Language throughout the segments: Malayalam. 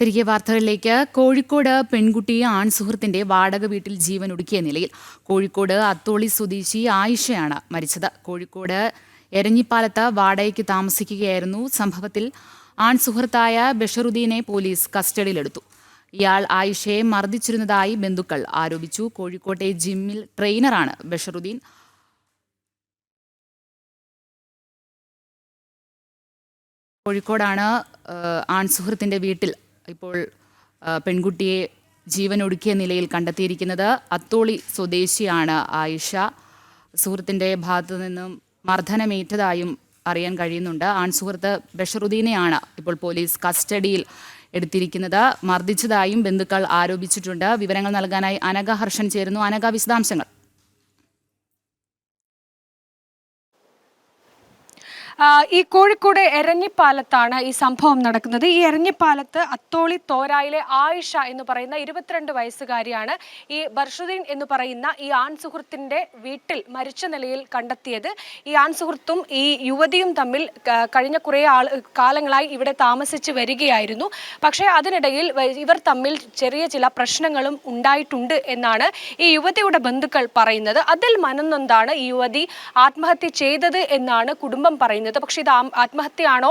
തിരികെ വാർത്തകളിലേക്ക്. കോഴിക്കോട് പെൺകുട്ടി ആൺസുഹൃത്തിന്റെ വാടക വീട്ടിൽ ജീവൻ ഒടുക്കിയ നിലയിൽ കോഴിക്കോട് അത്തോളി സ്വദേശി ആയിഷയാണ് മരിച്ചത്. കോഴിക്കോട് എരഞ്ഞിപ്പാലത്ത് വാടകയ്ക്ക് താമസിക്കുകയായിരുന്നു. സംഭവത്തിൽ ആൺസുഹൃത്തായ ബഷറുദ്ദീനെ പോലീസ് കസ്റ്റഡിയിലെടുത്തു. ഇയാൾ ആയിഷയെ മർദ്ദിച്ചിരുന്നതായി ബന്ധുക്കൾ ആരോപിച്ചു. കോഴിക്കോട്ടെ ജിമ്മിൽ ട്രെയിനറാണ് ബഷറുദ്ദീൻ. കോഴിക്കോടാണ് ആൺ ആൺസുഹൃത്തിന്റെ വീട്ടിൽ ഇപ്പോൾ പെൺകുട്ടിയെ ജീവനൊടുക്കിയ നിലയിൽ കണ്ടെത്തിയിരിക്കുന്നത് അത്തോളി സ്വദേശിയാണ് ആയിഷ. സുഹൃത്തിന്റെ ഭാഗത്തു നിന്നും മർദ്ദനമേറ്റതായും അറിയാൻ കഴിയുന്നുണ്ട്. ആൺ സുഹൃത്ത് ബഷറുദ്ദീനെയാണ് ഇപ്പോൾ പോലീസ് കസ്റ്റഡിയിൽ എടുത്തിരിക്കുന്നത്. മർദ്ദിച്ചതായും ബന്ധുക്കൾ ആരോപിച്ചിട്ടുണ്ട്. വിവരങ്ങൾ നൽകാനായി അനഘ ഹർഷൻ ചേരുന്നു. അനഘ വിശദാംശങ്ങൾ. ഈ കോഴിക്കോട് എരഞ്ഞിപ്പാലത്താണ് ഈ സംഭവം നടക്കുന്നത്. ഈ എരഞ്ഞിപ്പാലത്ത് അത്തോളി തോരായിലെ ആയിഷ എന്ന് പറയുന്ന ഇരുപത്തിരണ്ട് വയസ്സുകാരിയാണ് ഈ ബർഷുദ്ദീൻ എന്ന് പറയുന്ന ഈ ആൺ സുഹൃത്തിന്റെ വീട്ടിൽ മരിച്ച നിലയിൽ കണ്ടെത്തിയത്. ഈ ആൺസുഹൃത്തും ഈ യുവതിയും തമ്മിൽ കഴിഞ്ഞ കുറേ ആൾ കാലങ്ങളായി ഇവിടെ താമസിച്ച് വരികയായിരുന്നു. പക്ഷേ അതിനിടയിൽ ഇവർ തമ്മിൽ ചെറിയ ചില പ്രശ്നങ്ങളും ഉണ്ടായിട്ടുണ്ട് എന്നാണ് ഈ യുവതിയുടെ ബന്ധുക്കൾ പറയുന്നത്. അതിൽ മനന്നൊന്താണ് ഈ യുവതി ആത്മഹത്യ ചെയ്തത് എന്നാണ് കുടുംബം പറയുന്നത്. പക്ഷേ ഇത് ആത്മഹത്യയാണോ?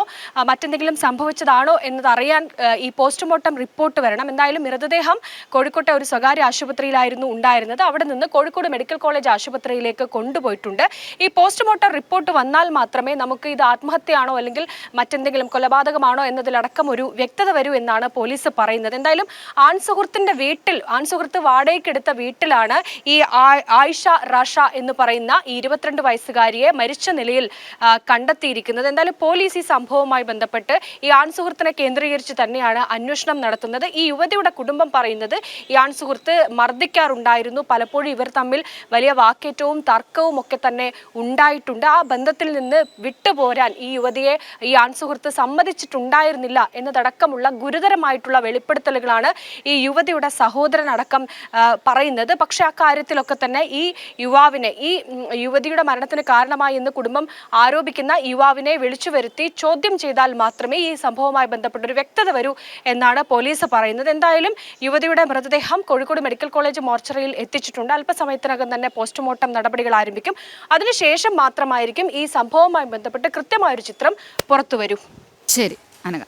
മറ്റെന്തെങ്കിലും സംഭവിച്ചതാണോ എന്നത് അറിയാൻ ഈ പോസ്റ്റ്മോർട്ടം റിപ്പോർട്ട് വരണം. എന്തായാലും മൃതദേഹം കോഴിക്കോട്ടെ ഒരു സ്വകാര്യ ആശുപത്രിയിലായിരുന്നു ഉണ്ടായിരുന്നത്. അവിടെ നിന്ന് കോഴിക്കോട് മെഡിക്കൽ കോളേജ് ആശുപത്രിയിലേക്ക് കൊണ്ടുപോയിട്ടുണ്ട്. ഈ പോസ്റ്റ്മോർട്ടം റിപ്പോർട്ട് വന്നാൽ മാത്രമേ നമുക്ക് ഇത് ആത്മഹത്യയാണോ അല്ലെങ്കിൽ മറ്റെന്തെങ്കിലും കൊലപാതകമാണോ എന്നതിലടക്കം ഒരു വ്യക്തത വരൂ എന്നാണ് പോലീസ് പറയുന്നത്. എന്തായാലും ആൺസുഹൃത്തിന്റെ വീട്ടിൽ ആൺസുഹൃത്ത് വാടകയ്ക്കെടുത്ത വീട്ടിലാണ് ഈ ആയിഷ റഷ എന്ന് പറയുന്ന ഈ ഇരുപത്തിരണ്ട് വയസ്സുകാരിയെ മരിച്ച നിലയിൽ ആ, കണ്ടെത്തിയിരിക്കുന്നത് എന്തായാലും പോലീസ് ഈ സംഭവവുമായി ബന്ധപ്പെട്ട് ഈ ആൺസുഹൃത്തിനെ കേന്ദ്രീകരിച്ച് തന്നെയാണ് അന്വേഷണം നടത്തുന്നത്. ഈ യുവതിയുടെ കുടുംബം പറയുന്നത് ഈ ആൺസുഹൃത്ത് മർദ്ദിക്കാറുണ്ടായിരുന്നു. പലപ്പോഴും ഇവർ തമ്മിൽ വലിയ വാക്കേറ്റവും തർക്കവും ഒക്കെ തന്നെ ഉണ്ടായിട്ടുണ്ട്. ആ ബന്ധത്തിൽ നിന്ന് വിട്ടുപോരാൻ ഈ യുവതിയെ ഈ ആൺസുഹൃത്ത് സമ്മതിച്ചിട്ടുണ്ടായിരുന്നില്ല എന്നതടക്കമുള്ള ഗുരുതരമായിട്ടുള്ള വെളിപ്പെടുത്തലുകളാണ് ഈ യുവതിയുടെ സഹോദരൻ അടക്കം പറയുന്നത്. പക്ഷെ ആ തന്നെ ഈ യുവാവിനെ ഈ യുവതിയുടെ മരണത്തിന് കാരണമായി എന്ന് കുടുംബം ആരോപിക്കുന്ന യുവാവിനെ വിളിച്ചു വരുത്തി ചോദ്യം ചെയ്താൽ മാത്രമേ ഈ സംഭവവുമായി ബന്ധപ്പെട്ട ഒരു വ്യക്തത വരൂ എന്നാണ് പോലീസ് പറയുന്നത്. എന്തായാലും യുവതിയുടെ മൃതദേഹം കോഴിക്കോട് മെഡിക്കൽ കോളേജ് മോർച്ചറിയിൽ എത്തിച്ചിട്ടുണ്ട്. അല്പസമയത്തിനകം തന്നെ പോസ്റ്റ്മോർട്ടം നടപടികൾ ആരംഭിക്കും. അതിനുശേഷം മാത്രമായിരിക്കും ഈ സംഭവവുമായി ബന്ധപ്പെട്ട് കൃത്യമായൊരു ചിത്രം പുറത്തുവരൂ ശരി അനഘ.